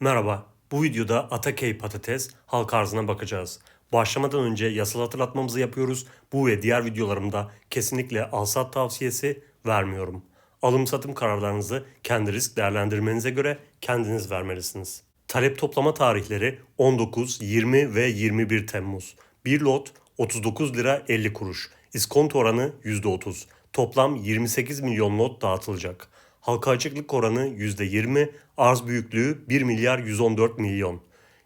Merhaba, bu videoda Atakey patates halk arzına bakacağız. Başlamadan önce yasal hatırlatmamızı yapıyoruz. Bu ve diğer videolarımda kesinlikle alsat tavsiyesi vermiyorum. Alım satım kararlarınızı kendi risk değerlendirmenize göre kendiniz vermelisiniz. Talep toplama tarihleri 19, 20 ve 21 Temmuz. Bir lot 39 lira 50 kuruş. İskonto oranı %30. Toplam 28 milyon lot dağıtılacak. Halka açıklık oranı %20, arz büyüklüğü 1 milyar 114 milyon.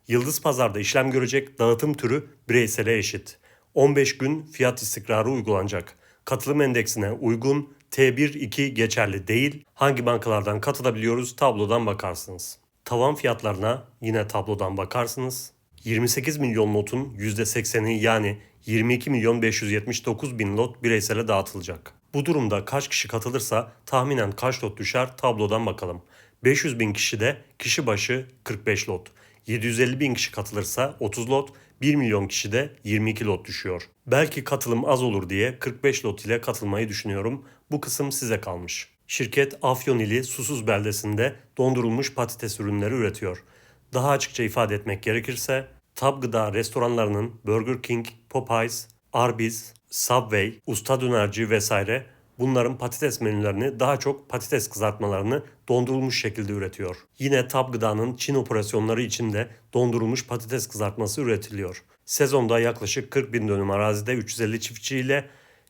Yıldız Pazar'da işlem görecek dağıtım türü bireysele eşit. 15 gün fiyat istikrarı uygulanacak. Katılım endeksine uygun T1-2 geçerli değil. Hangi bankalardan katılabiliyoruz tablodan bakarsınız. Tavan fiyatlarına yine tablodan bakarsınız. 28 milyon lotun %80'i yani 22 milyon 579 bin lot bireysele dağıtılacak. Bu durumda kaç kişi katılırsa tahminen kaç lot düşer tablodan bakalım. 500 bin kişide kişi başı 45 lot. 750 bin kişi katılırsa 30 lot, 1 milyon kişide 22 lot düşüyor. Belki katılım az olur diye 45 lot ile katılmayı düşünüyorum. Bu kısım size kalmış. Şirket Afyon ili Susuz beldesinde dondurulmuş patates ürünleri üretiyor. Daha açıkça ifade etmek gerekirse Tab Gıda restoranlarının Burger King, Popeyes, Arby's, Subway, Usta Dönerci vesaire bunların patates menülerini daha çok patates kızartmalarını dondurulmuş şekilde üretiyor. Yine Tab Gıda'nın Çin operasyonları için de dondurulmuş patates kızartması üretiliyor. Sezonda yaklaşık 40 bin dönüm arazide 350 çiftçiyle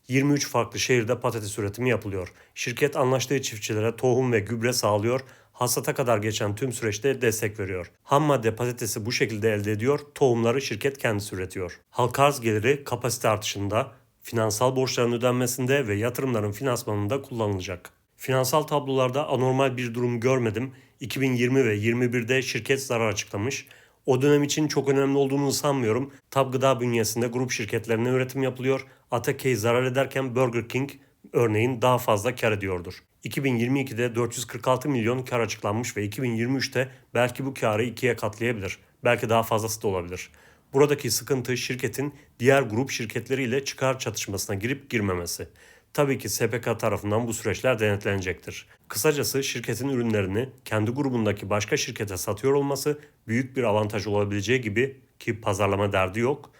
23 farklı şehirde patates üretimi yapılıyor. Şirket anlaştığı çiftçilere tohum ve gübre sağlıyor, hasata kadar geçen tüm süreçte destek veriyor. Ham madde patatesi bu şekilde elde ediyor, tohumları şirket kendisi üretiyor. Halka arz geliri kapasite artışında, finansal borçların ödenmesinde ve yatırımların finansmanında kullanılacak. Finansal tablolarda anormal bir durum görmedim. 2020 ve 21'de şirket zarar açıklamış. O dönem için çok önemli olduğunu sanmıyorum. Tab Gıda bünyesinde grup şirketlerine üretim yapılıyor. Atakey zarar ederken Burger King örneğin daha fazla kar ediyordur. 2022'de 446 milyon kar açıklanmış ve 2023'te belki bu karı ikiye katlayabilir. Belki daha fazlası da olabilir. Buradaki sıkıntı şirketin diğer grup şirketleriyle çıkar çatışmasına girip girmemesi. Tabii ki SPK tarafından bu süreçler denetlenecektir. Kısacası şirketin ürünlerini kendi grubundaki başka şirkete satıyor olması büyük bir avantaj olabileceği gibi ki pazarlama derdi yok,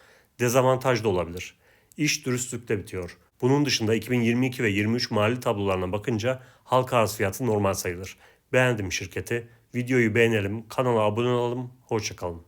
dezavantaj da olabilir. İş dürüstlükte bitiyor. Bunun dışında 2022 ve 23 mali tablolarına bakınca halka arz fiyatı normal sayılır. Beğendim şirketi. Videoyu beğenelim, kanala abone olalım. Hoşçakalın.